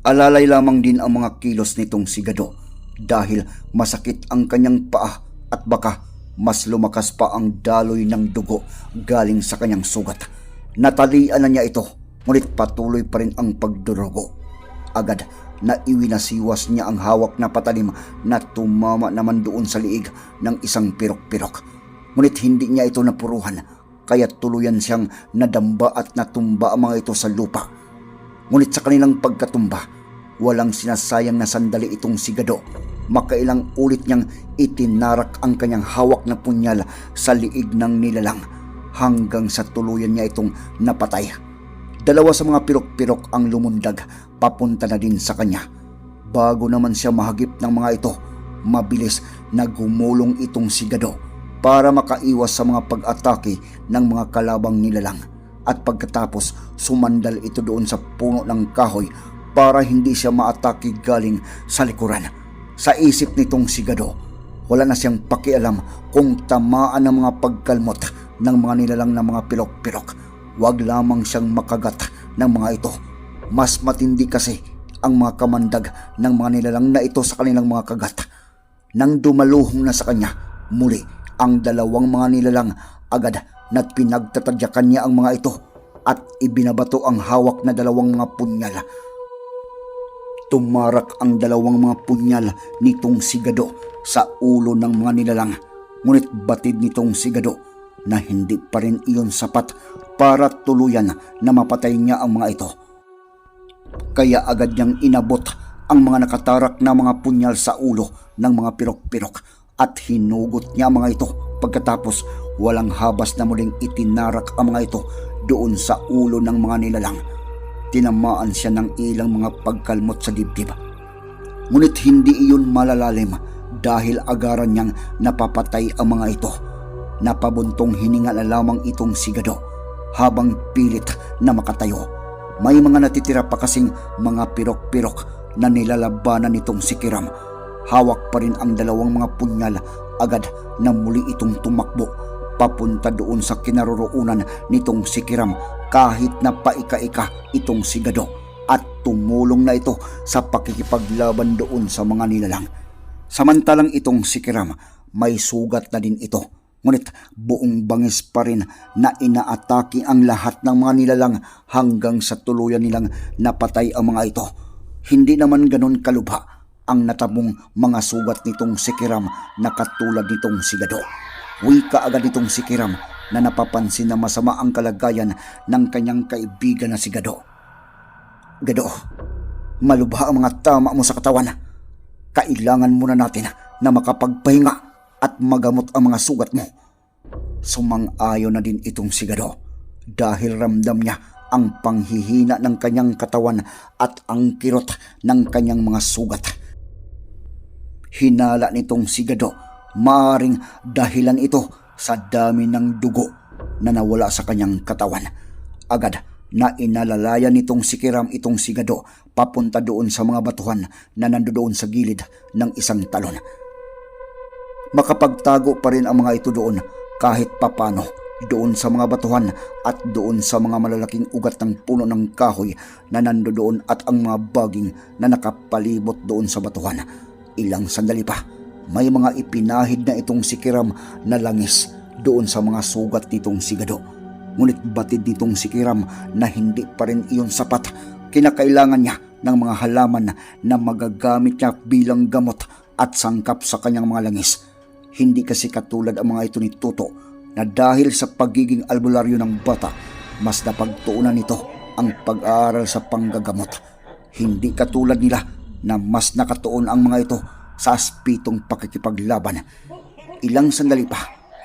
Alalay lamang din ang mga kilos nitong sigado dahil masakit ang kanyang paa at baka mas lumakas pa ang daloy ng dugo galing sa kanyang sugat. Natalian na niya ito, ngunit patuloy pa rin ang pagdurugo. Agad na iwinasiwas niya ang hawak na patalim na tumama naman doon sa liig ng isang pirok-pirok. Ngunit hindi niya ito napuruhan, kaya tuluyan siyang nadamba at natumba ang mga ito sa lupa. Ngunit sa kanilang pagkatumba, walang sinasayang na sandali itong sigado. Makailang ulit niyang itinarak ang kanyang hawak na punyal sa liig ng nilalang hanggang sa tuluyan niya itong napatay. Dalawa sa mga pirok-pirok ang lumundag papunta na din sa kanya. Bago naman siya mahagip ng mga ito, mabilis na gumulong itong sigado para makaiwas sa mga pag-atake ng mga kalabang nilalang at pagkatapos sumandal ito doon sa puno ng kahoy para hindi siya maatake galing sa likuran. Sa isip nitong sigado, wala na siyang pakialam kung tamaan ng mga pagkalmot ng mga nilalang na mga pilok-pilok. Huwag lamang siyang makagat ng mga ito. Mas matindi kasi ang mga kamandag ng mga nilalang na ito sa kanilang mga kagat. Nang dumaluhong na sa kanya, muli ang dalawang mga nilalang agad na pinagtatadyakan niya ang mga ito at ibinabato ang hawak na dalawang mga punyal. Tumarak ang dalawang mga punyal nitong sigado sa ulo ng mga nilalang. Ngunit batid nitong sigado na hindi pa rin iyon sapat para tuluyan na mapatay niya ang mga ito. Kaya agad niyang inabot ang mga nakatarak na mga punyal sa ulo ng mga pirok-pirok at hinugot niya mga ito pagkatapos walang habas na muling itinarak ang mga ito doon sa ulo ng mga nilalang. Tinamaan siya ng ilang mga pagkalmot sa dibdib. Ngunit hindi iyon malalalim dahil agaran niyang napapatay ang mga ito. Napabuntong hininga na lamang itong sigado habang pilit na makatayo. May mga natitira pa kasing mga pirok-pirok na nilalabanan nitong si Kiram. Hawak pa rin ang dalawang mga punyal agad na muli itong tumakbo papunta doon sa kinaroroonan nitong si Kiram kahit na paika-ika itong sigado at tumulong na ito sa pakikipaglaban doon sa mga nilalang. Samantalang itong si Kiram may sugat na din ito ngunit buong bangis pa rin na inaatake ang lahat ng mga nilalang hanggang sa tuluyan nilang napatay ang mga ito. Hindi naman ganon kalubha ang natabong mga sugat nitong si Kiram na katulad nitong sigado. Wika agad itong si Kiram na napapansin na masama ang kalagayan ng kanyang kaibigan na si Gado. Gado, malubha ang mga tama mo sa katawan. Kailangan muna natin na makapagpahinga at magamot ang mga sugat mo. Sumang-ayo na din itong si Gado dahil ramdam niya ang panghihina ng kanyang katawan at ang kirot ng kanyang mga sugat. Hinala nitong si Gado, maaring dahilan ito sa dami ng dugo na nawala sa kanyang katawan. Agad na inalalayan nitong si Kiram itong si Gado papunta doon sa mga batuhan na nandoon sa gilid ng isang talon. Makapagtago pa rin ang mga ito doon kahit papano doon sa mga batuhan at doon sa mga malalaking ugat ng puno ng kahoy na nandoon at ang mga baging na nakapalibot doon sa batuhan. Ilang sandali pa, may mga ipinahid na itong si Kiram na langis doon sa mga sugat nitong sigado. Ngunit batid nitong si Kiram na hindi pa rin iyon sapat. Kinakailangan niya ng mga halaman na magagamit niya bilang gamot at sangkap sa kanyang mga langis. Hindi kasi katulad ang mga ito ni Tuto na dahil sa pagiging albularyo ng bata, mas napagtuunan nito ang pag-aaral sa panggagamot. Hindi katulad nila na mas nakatuon ang mga ito sa aspitong pakikipaglaban. Ilang sandali pa,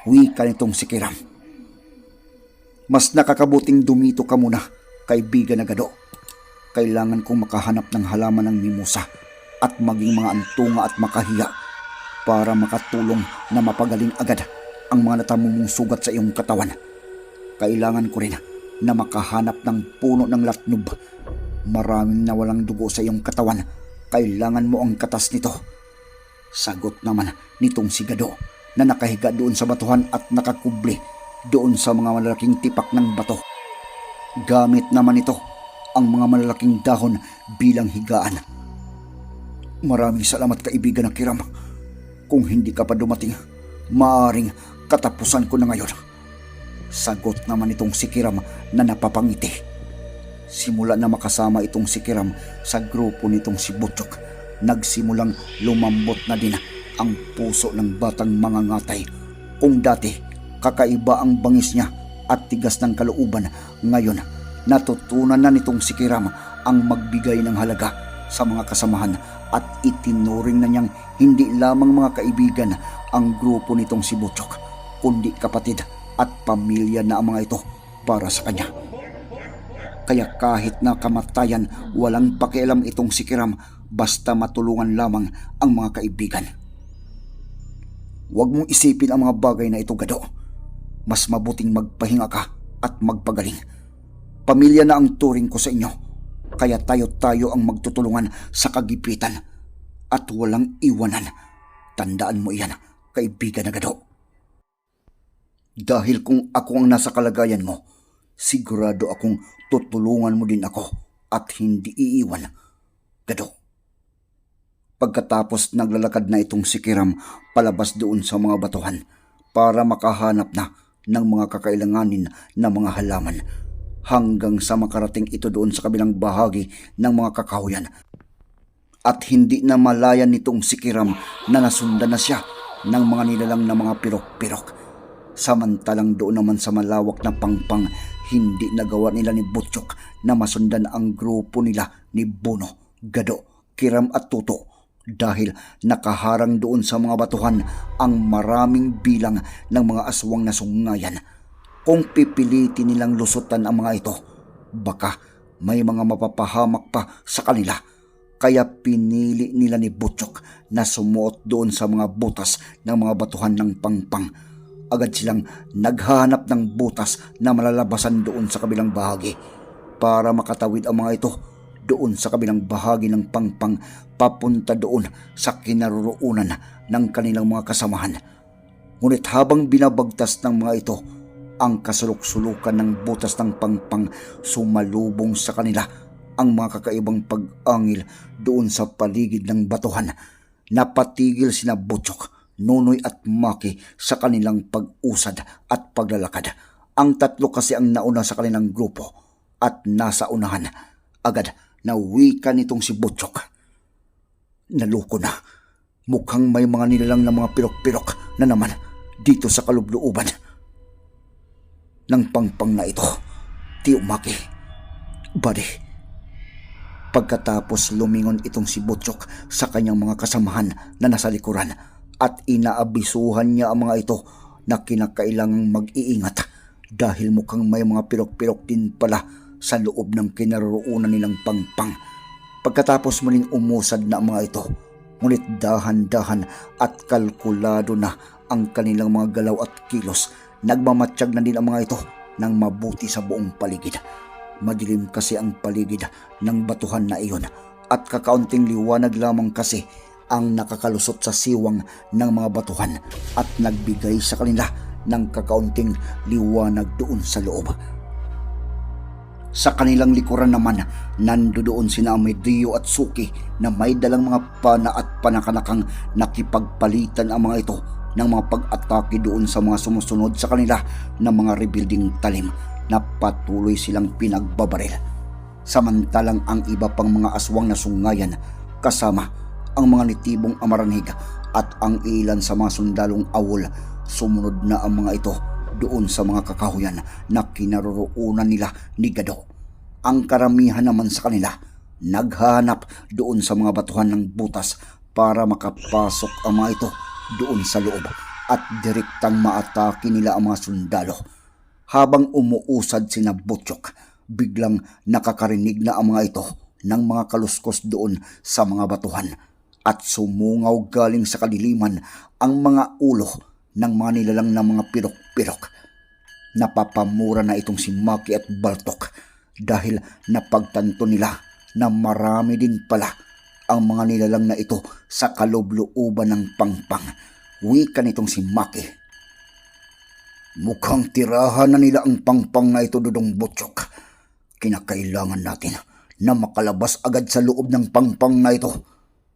wika nitong si Kiram. Mas nakakabuting dumito ka muna, kaibigan na gado. Kailangan kong makahanap ng halaman ng mimosa at maging mga antunga at makahiya para makatulong na mapagaling agad ang mga natamumong sugat sa iyong katawan. Kailangan ko rin na makahanap ng puno ng latnub. Maraming nawalang dugo sa iyong katawan. Kailangan mo ang katas nito. Sagot naman nitong si Gado na nakahiga doon sa batuhan at nakakubli doon sa mga malalaking tipak ng bato. Gamit naman ito ang mga malalaking dahon bilang higaan. Maraming salamat kaibigan na Kiram. Kung hindi ka pa dumating, maaring katapusan ko na ngayon. Sagot naman itong si Kiram na napapangiti. Simula na makasama itong si Kiram sa grupo nitong si Butchok, nagsimulang lumambot na din ang puso ng batang mangangatay. Kung dati, kakaiba ang bangis niya at tigas ng kalooban, ngayon natutunan na nitong si Kiram ang magbigay ng halaga sa mga kasamahan at itinuring na niyang hindi lamang mga kaibigan ang grupo nitong si Butchok, kundi kapatid at pamilya na ang mga ito para sa kanya. Kaya kahit na kamatayan, walang pakialam itong si Kiram basta matulungan lamang ang mga kaibigan. Huwag mong isipin ang mga bagay na ito, Gado. Mas mabuting magpahinga ka at magpagaling. Pamilya na ang turing ko sa inyo. Kaya tayo-tayo ang magtutulungan sa kagipitan at walang iwanan. Tandaan mo iyan, kaibigan na Gado. Dahil kung ako ang nasa kalagayan mo, sigurado akong tutulungan mo din ako at hindi iiwan. Gado. Pagkatapos naglalakad na itong si Kiram palabas doon sa mga batuhan para makahanap na ng mga kakailanganin na mga halaman hanggang sa makarating ito doon sa kabilang bahagi ng mga kakahuyan. At hindi na malayan nitong si Kiram na nasundan na siya ng mga nilalang na mga pirok-pirok. Samantalang doon naman sa malawak na pangpang, hindi nagawa nila ni Butchok na masundan ang grupo nila ni Bono, Gado, Kiram at Tuto dahil nakaharang doon sa mga batuhan ang maraming bilang ng mga aswang na sungayan. Kung pipilitin nilang lusutan ang mga ito, baka may mga mapapahamak pa sa kanila. Kaya pinili nila ni Butchok na sumuot doon sa mga butas ng mga batuhan ng pangpang. Agad silang naghahanap ng butas na malalabasan doon sa kabilang bahagi para makatawid ang mga ito doon sa kabilang bahagi ng pangpang papunta doon sa kinaroroonan ng kanilang mga kasamahan. Ngunit habang binabagtas ng mga ito, ang kasulok-sulukan ng butas ng pangpang sumalubong sa kanila ang mga kakaibang pag-angil doon sa paligid ng batuhan. Napatigil sina Butchok, Nunoy at Maki sa kanilang pag-usad at paglalakad. Ang tatlo kasi ang nauna sa kanilang grupo at nasa unahan. Agad na wika nitong si Butchok. Naluko na. Mukhang may mga nilalang na mga pirok-pirok na naman dito sa kalublooban. Ng pangpang na ito, Tio Maki, Buddy. Pagkatapos lumingon itong si Butchok sa kanyang mga kasamahan na nasa likuran at inaabisuhan niya ang mga ito na kinakailangang mag-iingat dahil mukhang may mga pirok-pirok din pala sa loob ng kinaroroonan nilang pangpang. Pagkatapos muling umusad na ang mga ito, ngunit dahan-dahan at kalkulado na ang kanilang mga galaw at kilos, nagmamatsyag na din ang mga ito ng mabuti sa buong paligid. Madilim kasi ang paligid ng batuhan na iyon at kakaunting liwanag lamang kasi ang nakakalusot sa siwang ng mga batuhan at nagbigay sa kanila ng kakaunting liwanag doon sa loob. Sa kanilang likuran naman, nandoon sina Amedeo at Suki na may dalang mga pana at panakanakang nakipagpalitan ang mga ito ng mga pag-atake doon sa mga sumusunod sa kanila ng mga rebuilding talim na patuloy silang pinagbabaril. Samantalang ang iba pang mga aswang na sungayan kasama ang mga nitibong amaranhig at ang ilan sa mga sundalong awol sumunod na ang mga ito doon sa mga kakahuyan na kinaroroonan nila ni Gado. Ang karamihan naman sa kanila naghanap doon sa mga batuhan ng butas para makapasok ang mga ito doon sa loob at direktang maatake nila ang mga sundalo. Habang umuusad sina Butchok, biglang nakakarinig na ang mga ito ng mga kaluskos doon sa mga batuhan at sumungaw galing sa kadiliman ang mga ulo ng mga nilalang na mga pirok-pirok. Napapamura na itong si Maki at Baltok dahil napagtanto nila na marami din pala ang mga nilalang na ito sa kaloob-looban ng pangpang. Wika nitong si Maki. Mukhang tirahan na nila ang pangpang na ito, Dudong Butchok. Kinakailangan natin na makalabas agad sa loob ng pangpang na ito.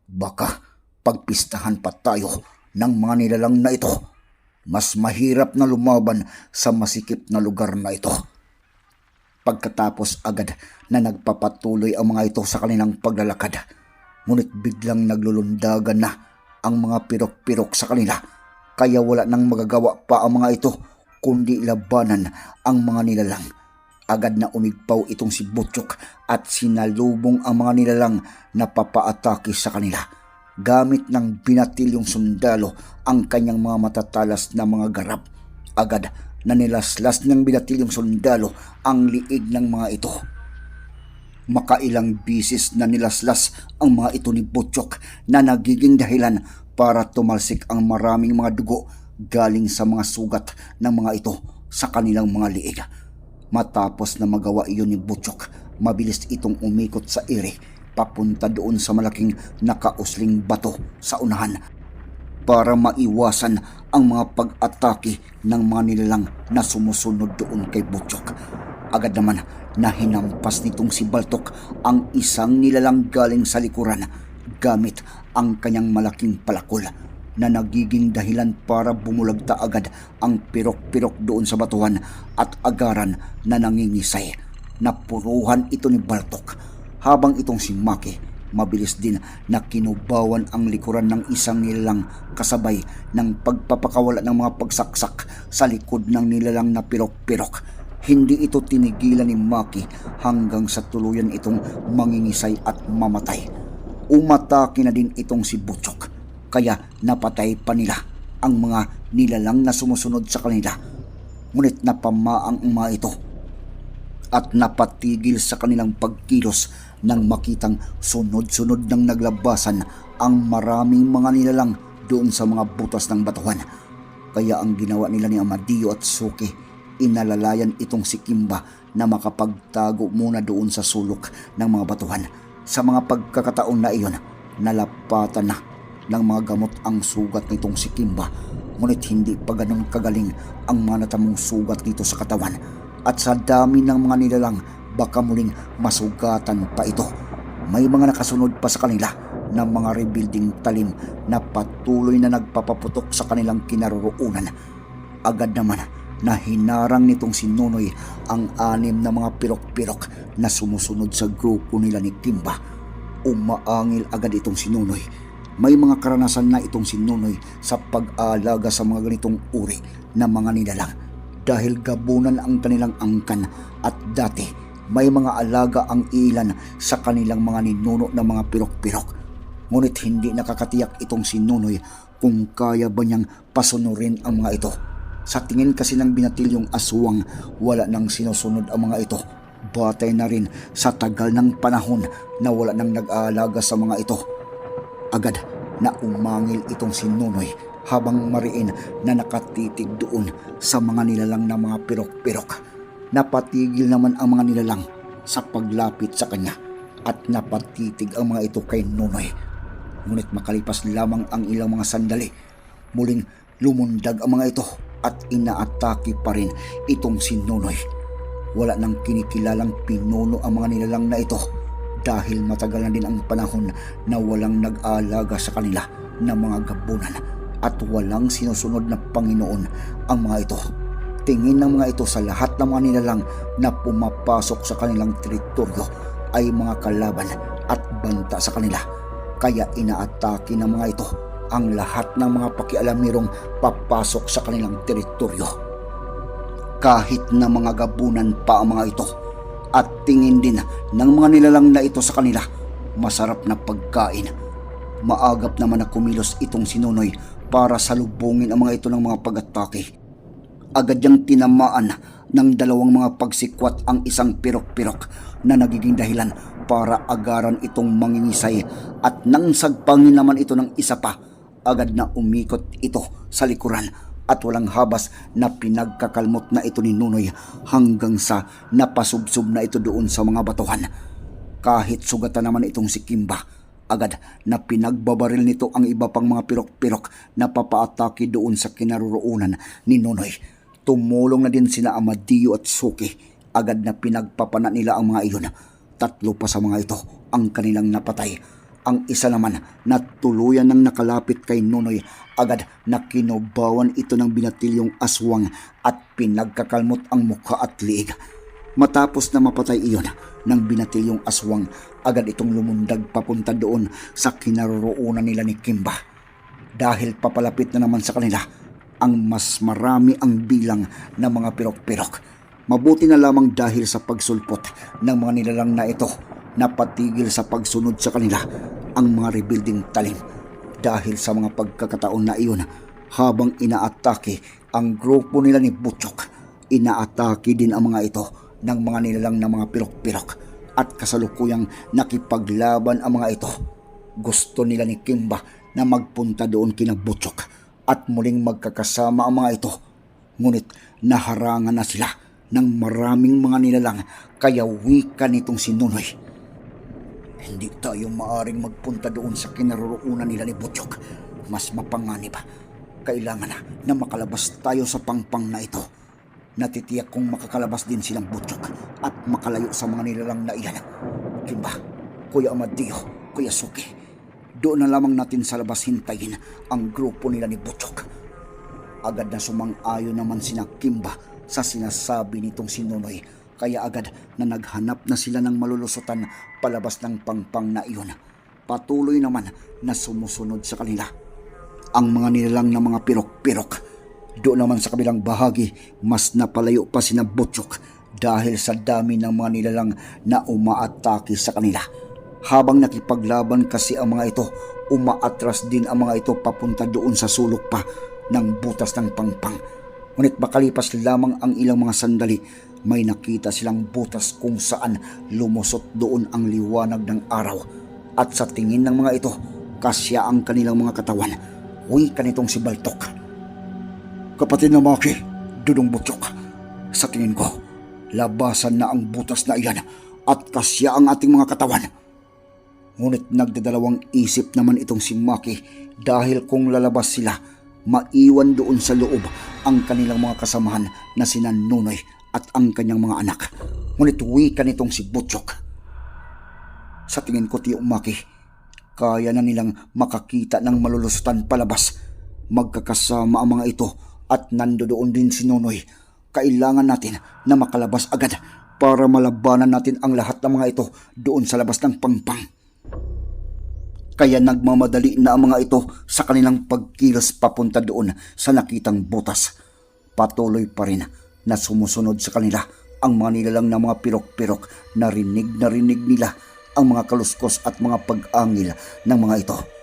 Baka pagpistahan pa tayo ng mga nilalang na ito. Mas mahirap na lumaban sa masikip na lugar na ito. Pagkatapos agad na nagpapatuloy ang mga ito sa kanilang paglalakad, ngunit biglang naglulundagan na ang mga pirok-pirok sa kanila kaya wala nang magagawa pa ang mga ito kundi labanan ang mga nilalang. Agad na umigpaw itong si Butchok at sinalubong ang mga nilalang na papaatake sa kanila. Gamit ng binatilyong sundalo ang kanyang mga matatalas na mga garap. Agad na nilaslas ng binatilyong sundalo ang liig ng mga ito. Makailang bisis na nilaslas ang mga ito ni Butchok na nagiging dahilan para tumalsik ang maraming mga dugo galing sa mga sugat ng mga ito sa kanilang mga liig. Matapos na magawa iyon ni Butchok, mabilis itong umikot sa ere papunta doon sa malaking nakausling bato sa unahan para maiwasan ang mga pag-atake ng mga nilalang na sumusunod doon kay Butchok. Agad naman na hinampas nitong si Baltok ang isang nilalang galing sa likuran gamit ang kanyang malaking palakol na nagiging dahilan para bumulagta agad ang pirok-pirok doon sa batuhan at agaran na nangingisay. Napuruhan ito ni Baltok habang itong si Maki mabilis din na kinubawan ang likuran ng isang nilalang kasabay ng pagpapakawala ng mga pagsaksak sa likod ng nilalang na pirok-pirok. Hindi ito tinigilan ni Maki hanggang sa tuluyan itong mangingisay at mamatay. Umatake na din itong si Butchok kaya napatay pa nila ang mga nilalang na sumusunod sa kanila. Ngunit napamaang ang mga ito at napatigil sa kanilang pagkilos nang makitang sunod-sunod ng naglabasan ang maraming mga nilalang doon sa mga butas ng batuhan. Kaya ang ginawa nila ni Amadio at Suki, inalalayan itong si Kimba na makapagtago muna doon sa sulok ng mga batuhan. Sa mga pagkakataon na iyon, nalapatan na ng mga gamot ang sugat nitong si Kimba. Ngunit hindi pa ganun kagaling ang mga sugat nito sa katawan. At sa dami ng mga nilalang, baka muling masugatan pa ito. May mga nakasunod pa sa kanila na mga rebuilding talim na patuloy na nagpapaputok sa kanilang kinaroroonan. Agad naman na hinarang nitong si Nonoy ang anim na mga pirok-pirok na sumusunod sa grupo nila ni Kimba. Umaangil agad itong si Nonoy. May mga karanasan na itong si Nonoy sa pag-aalaga sa mga ganitong uri na mga nilalang dahil gabunan ang kanilang angkan at dati may mga alaga ang ilan sa kanilang mga ninuno ng mga pirok-pirok. Ngunit hindi nakakatiyak itong si Nunoy kung kaya ba niyang pasunurin ang mga ito. Sa tingin kasi ng binatilyong aswang, wala nang sinusunod ang mga ito. Batay na rin sa tagal ng panahon na wala nang nag-aalaga sa mga ito. Agad na umangil itong si Nunoy habang mariin na nakatitig doon sa mga nilalang na mga pirok-pirok. Napatigil naman ang mga nilalang sa paglapit sa kanya at napatitig ang mga ito kay Nunoy. Ngunit makalipas lamang ang ilang mga sandali, muling lumundag ang mga ito at inaatake pa rin itong si Nunoy. Wala nang kinikilalang pinuno ang mga nilalang na ito dahil matagal na din ang panahon na walang nag-aalaga sa kanila ng mga gabunan at walang sinusunod na Panginoon ang mga ito. Tingin ng mga ito sa lahat ng mga nilalang na pumapasok sa kanilang teritoryo ay mga kalaban at banta sa kanila. Kaya inaatake ng mga ito ang lahat ng mga pakialamirong papasok sa kanilang teritoryo. Kahit na mga gabunan pa ang mga ito at tingin din ng mga nilalang na ito sa kanila, masarap na pagkain. Maagap naman na kumilos itong sinunoy para salubungin ang mga ito ng mga pag-atake. Agad niyang tinamaan ng dalawang mga pagsikwat ang isang pirok-pirok na nagiging dahilan para agaran itong mangingisay at nang sagpangin naman ito ng isa pa, agad na umikot ito sa likuran at walang habas na pinagkakalmot na ito ni Nunoy hanggang sa napasubsob na ito doon sa mga batuhan. Kahit sugatan naman itong si Kimba, agad na pinagbabaril nito ang iba pang mga pirok-pirok na papaatake doon sa kinaroroonan ni Nunoy. Tumulong na din sina Amadio at Suki. Agad na pinagpapana nila ang mga iyon. Tatlo pa sa mga ito ang kanilang napatay. Ang isa naman na tuluyan ng nakalapit kay Nunoy agad na kinubawan ito ng binatilyong aswang at pinagkakalmot ang mukha at liig. Matapos na mapatay iyon ng binatilyong aswang, agad itong lumundag papunta doon sa kinaroroonan nila ni Kimba. Dahil papalapit na naman sa kanila, ang mas marami ang bilang ng mga pirok-pirok. Mabuti na lamang dahil sa pagsulpot ng mga nilalang na ito napatigil sa pagsunod sa kanila ang mga rebuilding talim. Dahil sa mga pagkakataon na iyon, habang inaatake ang grupo nila ni Butchok, inaatake din ang mga ito ng mga nilalang na mga pirok-pirok at kasalukuyang nakipaglaban ang mga ito. Gusto nila ni Kimba na magpunta doon kina Butchok at muling magkakasama ang mga ito. Ngunit naharangan na sila ng maraming mga nilalang kaya wika nitong si Nunoy. Hindi tayo maaring magpunta doon sa kinaroroonan nila ni Butchok. Mas mapanganib. Kailangan na na makalabas tayo sa pangpang na ito. Natitiyak kong makakalabas din silang Butchok at makalayo sa mga nilalang na iyan. Kimba, Kuya Amadio, Kuya Suki, doon na lamang natin sa labas hintayin ang grupo nila ni Butchok. Agad na sumang-ayon naman sina Kimba sa sinasabi nitong si Nonoy kaya agad na naghanap na sila ng malulusutan palabas ng pangpang na iyon. Patuloy naman na sumusunod sa kanila. Ang mga nilalang na mga pirok-pirok. Doon naman sa kabilang bahagi, mas napalayo pa sina Butchok dahil sa dami ng mga nilalang na umaatake sa kanila. Habang nakipaglaban kasi ang mga ito, umaatras din ang mga ito papunta doon sa sulok pa ng butas ng pangpang. Ngunit makalipas lamang ang ilang mga sandali, may nakita silang butas kung saan lumusot doon ang liwanag ng araw. At sa tingin ng mga ito, kasya ang kanilang mga katawan. Uwi ka nitong si Baltok. Kapatid na Maki, Dudong Butchok, sa tingin ko, labasan na ang butas na iyan at kasya ang ating mga katawan. Ngunit nagdadalawang isip naman itong si Maki dahil kung lalabas sila, maiwan doon sa loob ang kanilang mga kasamahan na sina Nunoy at ang kanyang mga anak. Ngunit wika nitong si Butchok. Sa tingin ko, Tiyo Maki, kaya na nilang makakita ng malulusutan palabas. Magkakasama ang mga ito at nandoon din si Nunoy. Kailangan natin na makalabas agad para malabanan natin ang lahat ng mga ito doon sa labas ng pangpang. Kaya nagmamadali na ang mga ito sa kanilang pagkilos papunta doon sa nakitang butas. Patuloy pa rin na sumusunod sa kanila ang mga nilalang na mga pirok-pirok na rinig na rinig nila ang mga kaluskos at mga pag-angil ng mga ito.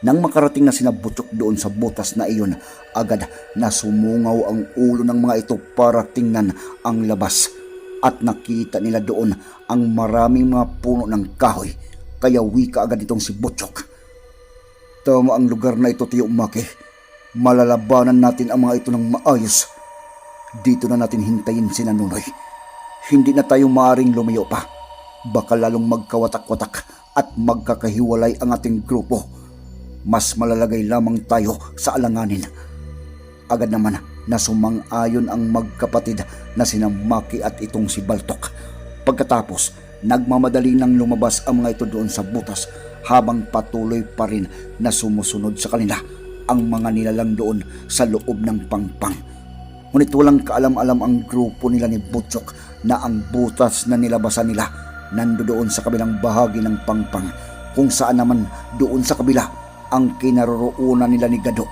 Nang makarating na sinabutok doon sa butas na iyon, agad na sumungaw ang ulo ng mga ito para tingnan ang labas. At nakita nila doon ang maraming mga puno ng kahoy, kaya wika agad itong si Butchok. Tama ang lugar na ito, Tiyo Maki. Malalabanan natin ang mga ito ng maayos. Dito na natin hintayin si Nanunoy. Hindi na tayo maaring lumayo pa. Baka lalong magkawatak-watak at magkakahiwalay ang ating grupo. Mas malalagay lamang tayo sa alanganin. Agad naman na sumang-ayon ang magkapatid na sina Maki at itong si Baltok. Pagkatapos, nagmamadali nang lumabas ang mga ito doon sa butas habang patuloy pa rin na sumusunod sa kanila ang mga nilalang doon sa loob ng pangpang. Ngunit walang kaalam-alam ang grupo nila ni Butchok na ang butas na nilabasan nila nando doon sa kabilang bahagi ng pangpang kung saan naman doon sa kabila ang kinaroroonan nila ni Gado,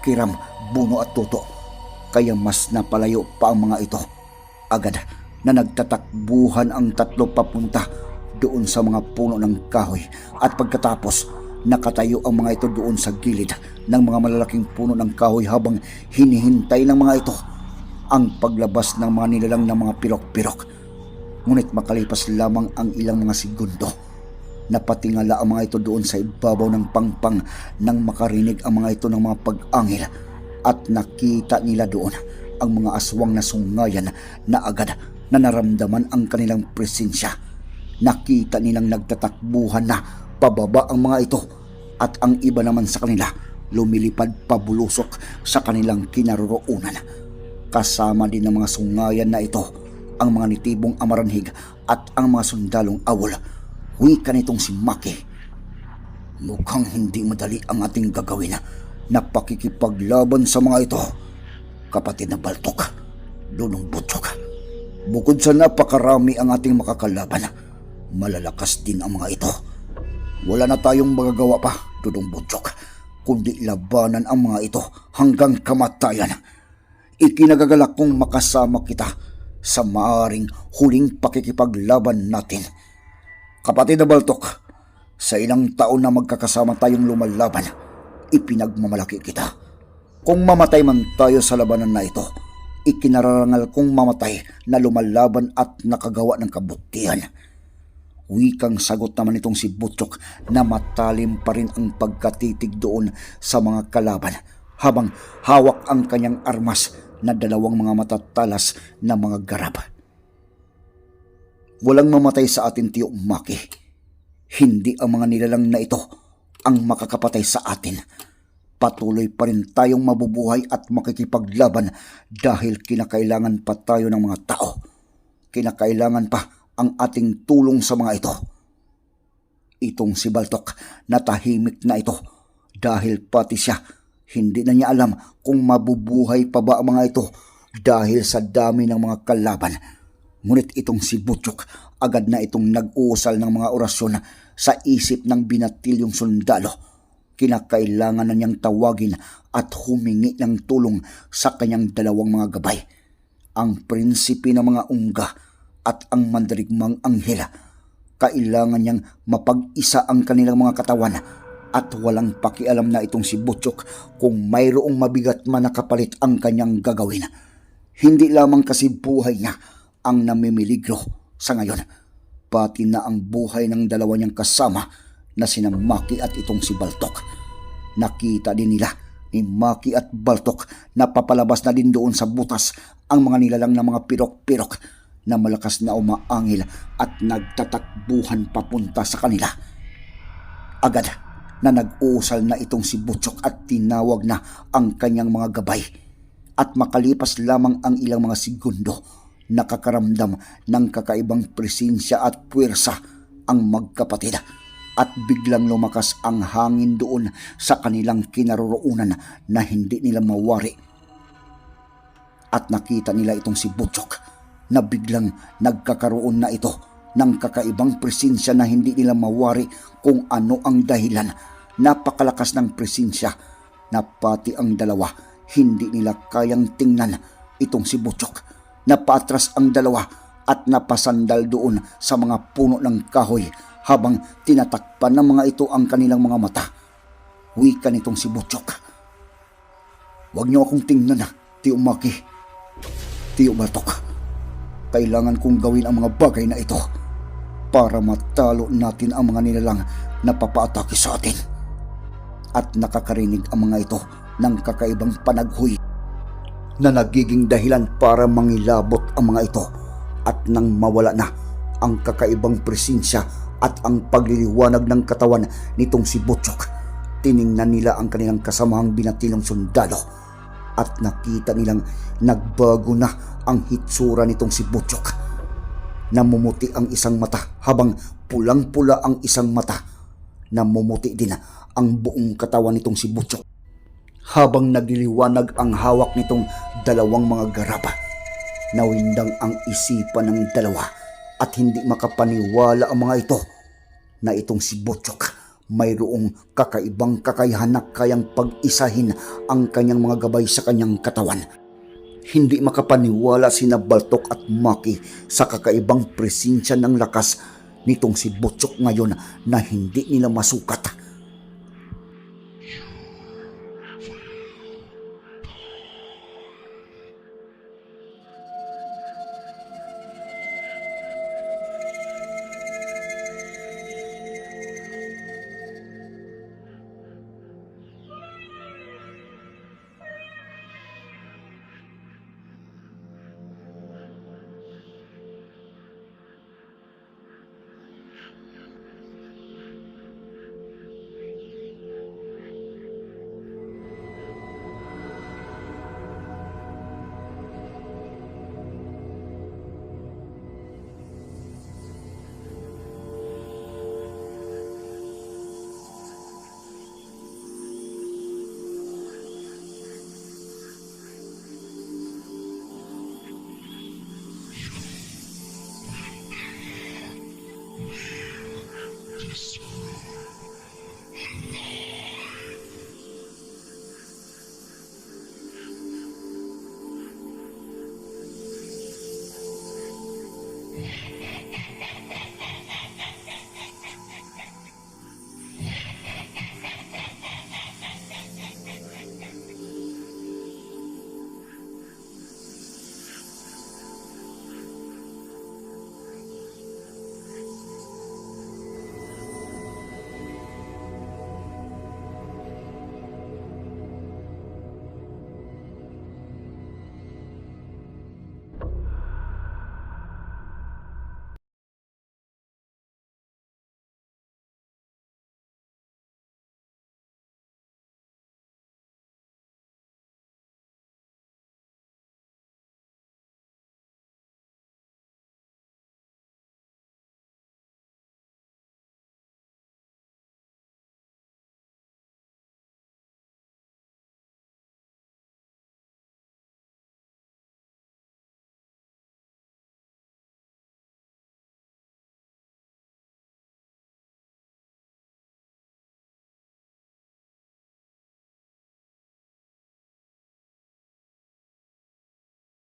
Kiram, Buno at Tuto. Kaya mas napalayo pa ang mga ito. Agad na nagtatakbuhan ang tatlo papunta doon sa mga puno ng kahoy at pagkatapos nakatayo ang mga ito doon sa gilid ng mga malalaking puno ng kahoy habang hinihintay ng mga ito ang paglabas ng mga nilalang ng mga pirok-pirok. Ngunit makalipas lamang ang ilang mga segundo, napatingala ang mga ito doon sa ibabaw ng pangpang nang makarinig ang mga ito ng mga pag-angil at nakita nila doon ang mga aswang na sungayan na agad na naramdaman ang kanilang presensya. Nakita nilang nagtatakbuhan na pababa ang mga ito at ang iba naman sa kanila lumilipad pabulusok sa kanilang kinaroroonan. Kasama din ng mga sungayan na ito ang mga nitibong amaranhig at ang mga sundalong awol. Wika nitong si Maki. Mukhang hindi madali ang ating gagawin na pakikipaglaban sa mga ito. Kapatid na Baltok, Lunong Butchok. Bukod sa napakarami ang ating makakalaban, malalakas din ang mga ito. Wala na tayong magagawa pa, Dudong Butchok, kundi labanan ang mga ito hanggang kamatayan. Ikinagagalak kong makasama kita sa maaring huling pakikipaglaban natin. Kapatid na Baltok, sa ilang taon na magkakasama tayong lumalaban, ipinagmamalaki kita. Kung mamatay man tayo sa labanan na ito, ikinararangal kong mamatay na lumalaban at nakagawa ng kabutihan. Wikang sagot naman itong si Butchok na matalim pa rin ang pagkatitig doon sa mga kalaban habang hawak ang kanyang armas na dalawang mga matatalas na mga garab. Walang mamatay sa atin, Tiyo Maki. Hindi ang mga nilalang na ito ang makakapatay sa atin. Patuloy pa rin tayong mabubuhay at makikipaglaban dahil kinakailangan pa tayo ng mga tao. Kinakailangan pa ang ating tulong sa mga ito. Itong si Baltok na tahimik na ito dahil pati siya hindi na niya alam kung mabubuhay pa ba ang mga ito dahil sa dami ng mga kalaban. Ngunit itong si Butchok agad na itong nag-uusal ng mga orasyon sa isip ng binatilyong sundalo. Kinakailangan na niyang tawagin at humingi ng tulong sa kanyang dalawang mga gabay. Ang prinsipe ng mga ungga at ang mandarigmang anghela. Kailangan niyang mapag-isa ang kanilang mga katawan at walang pakialam na itong si Butchok kung mayroong mabigat man nakapalit ang kanyang gagawin. Hindi lamang kasi buhay niya ang namimiligro sa ngayon, pati na ang buhay ng dalawa niyang kasama na sina Maki at itong si Baltok. Nakita din nila ni Maki at Baltok na papalabas na din doon sa butas ang mga nilalang na mga pirok-pirok na malakas na umaangil at nagtatakbuhan papunta sa kanila. Agad na nag-uusal na itong si Butchok at tinawag na ang kanyang mga gabay. At makalipas lamang ang ilang mga segundo, nakakaramdam ng kakaibang presensya at puwersa ang magkapatid at biglang lumakas ang hangin doon sa kanilang kinaroroonan na hindi nila mawari. At nakita nila itong si Butchok na biglang nagkakaroon na ito ng kakaibang presensya na hindi nila mawari kung ano ang dahilan. Napakalakas ng presensya na pati ang dalawa hindi nila kayang tingnan itong si Butchok. Napatras ang dalawa at napasandal doon sa mga puno ng kahoy habang tinatakpan ng mga ito ang kanilang mga mata. Wika nitong si Butchok. Huwag niyo akong tingnan, Tiyo Maki. Tiyo Batok. Kailangan kong gawin ang mga bagay na ito para matalo natin ang mga nilalang na papaatake sa atin. At nakakarinig ang mga ito ng kakaibang panaghoy na nagiging dahilan para mangilabot ang mga ito at nang mawala na ang kakaibang presensya at ang pagliliwanag ng katawan nitong si Butchok. Tiningnan nila ang kanilang kasamahang binatilong sundalo at nakita nilang nagbago na ang hitsura nitong si Butchok. Namumuti ang isang mata habang pulang-pula ang isang mata. Namumuti din ang buong katawan nitong si Butchok habang nagliliwanag ang hawak nitong dalawang mga garapa. Nawindang ang isipan ng dalawa at hindi makapaniwala ang mga ito na itong si Butchok mayroong kakaibang kakayahan na kayang pag-isahin ang kanyang mga gabay sa kanyang katawan. Hindi makapaniwala sina Baltok at Maki sa kakaibang presensya ng lakas nitong si Butchok ngayon na hindi nila masukat